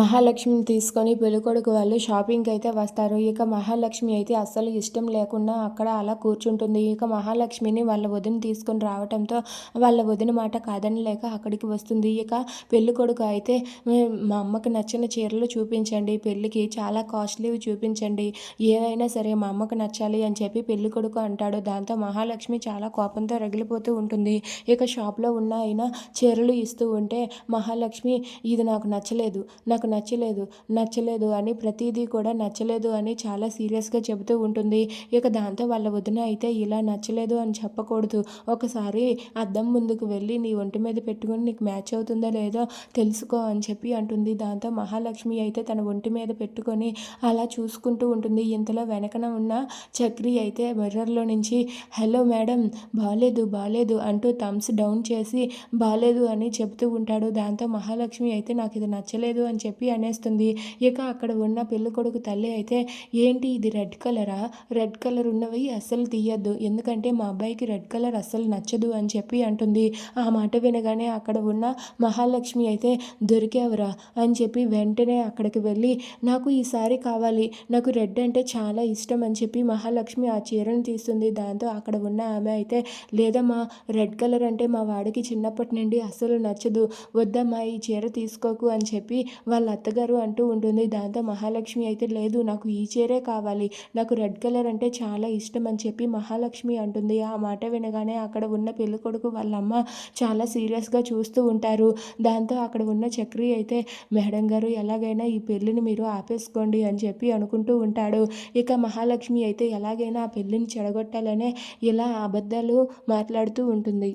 మహాలక్ష్మిని తీసుకొని పెళ్ళికొడుకు వాళ్ళు షాపింగ్కి అయితే వస్తారు. ఇక మహాలక్ష్మి అయితే అస్సలు ఇష్టం లేకుండా అక్కడ అలా కూర్చుంటుంది. ఇక మహాలక్ష్మిని వాళ్ళ వదిన తీసుకొని రావడంతో వాళ్ళ వదిన మాట కాదని లేక అక్కడికి వస్తుంది. ఇక పెళ్ళికొడుకు అయితే మా అమ్మకి నచ్చిన చీరలు చూపించండి. పెళ్ళికి చాలా కాస్ట్లీవి చూపించండి. ఏవైనా సరే మా అమ్మకు నచ్చాలి అని చెప్పి పెళ్ళికొడుకు అంటాడు. దాంతో మహాలక్ష్మి చాలా కోపంతో రగిలిపోతూ ఉంటుంది. ఇక షాప్లో ఉన్న అయినా చీరలు ఇస్తూ ఉంటే మహాలక్ష్మి ఇది నాకు నచ్చలేదు. నాకు నాకు నచ్చలేదు నచ్చలేదు అని ప్రతిదీ కూడా నచ్చలేదు అని చాలా సీరియస్గా చెబుతూ ఉంటుంది. ఇక దాంతో వాళ్ళ వదిన అయితే ఇలా నచ్చలేదు అని చెప్పకూడదు. ఒకసారి అద్దం ముందుకు వెళ్ళి నీ ఒంటి మీద పెట్టుకుని నీకు మ్యాచ్ అవుతుందో లేదో తెలుసుకో అని చెప్పి అంటుంది. దాంతో మహాలక్ష్మి అయితే తన ఒంటి మీద పెట్టుకొని అలా చూసుకుంటూ ఉంటుంది. ఇంతలో వెనకన ఉన్న చక్రి అయితే మిర్రర్లో నుంచి హలో మేడం బాగాలేదు బాగాలేదు అంటూ థమ్స్ డౌన్ చేసి బాగాలేదు అని చెబుతూ ఉంటాడు. దాంతో మహాలక్ష్మి అయితే నాకు ఇది నచ్చలేదు అని చెప్పి అనేస్తుంది. ఇక అక్కడ ఉన్న పెళ్ళికొడుకు తల్లి అయితే ఏంటి ఇది రెడ్ కలరా? రెడ్ కలర్ ఉన్నవి అస్సలు తీయద్దు. ఎందుకంటే మా అబ్బాయికి రెడ్ కలర్ అస్సలు నచ్చదు అని చెప్పి అంటుంది. ఆ మాట వినగానే అక్కడ ఉన్న మహాలక్ష్మి అయితే దొరికావురా అని చెప్పి వెంటనే అక్కడికి వెళ్ళి నాకు ఈ సారీ కావాలి. నాకు రెడ్ అంటే చాలా ఇష్టం అని చెప్పి మహాలక్ష్మి ఆ చీరను తీస్తుంది. దాంతో అక్కడ ఉన్న ఆమె అయితే లేదమ్మా రెడ్ కలర్ అంటే మా వాడికి చిన్నప్పటి నుండి అస్సలు నచ్చదు. వద్దమ్మా ఈ చీర తీసుకోకు అని చెప్పి వాళ్ళ అత్తగారు అంటూ ఉంటుంది దాంతో మహాలక్ష్మి అయితే లేదు నాకు ఈ చీరే కావాలి నాకు రెడ్ కలర్ అంటే చాలా ఇష్టం అని చెప్పి మహాలక్ష్మి అంటుంది. ఆ మాట వినగానే అక్కడ ఉన్న పెళ్ళి కొడుకు వాళ్ళ అమ్మ చాలా సీరియస్గా చూస్తూ ఉంటారు. దాంతో అక్కడ ఉన్న చక్రి అయితే మేడం గారు ఎలాగైనా ఈ పెళ్ళిని మీరు ఆపేసుకోండి అని చెప్పి అనుకుంటూ ఉంటాడు. ఇక మహాలక్ష్మి అయితే ఎలాగైనా ఆ పెళ్ళిని చెడగొట్టాలనే ఇలా అబద్ధాలు మాట్లాడుతూ ఉంటుంది.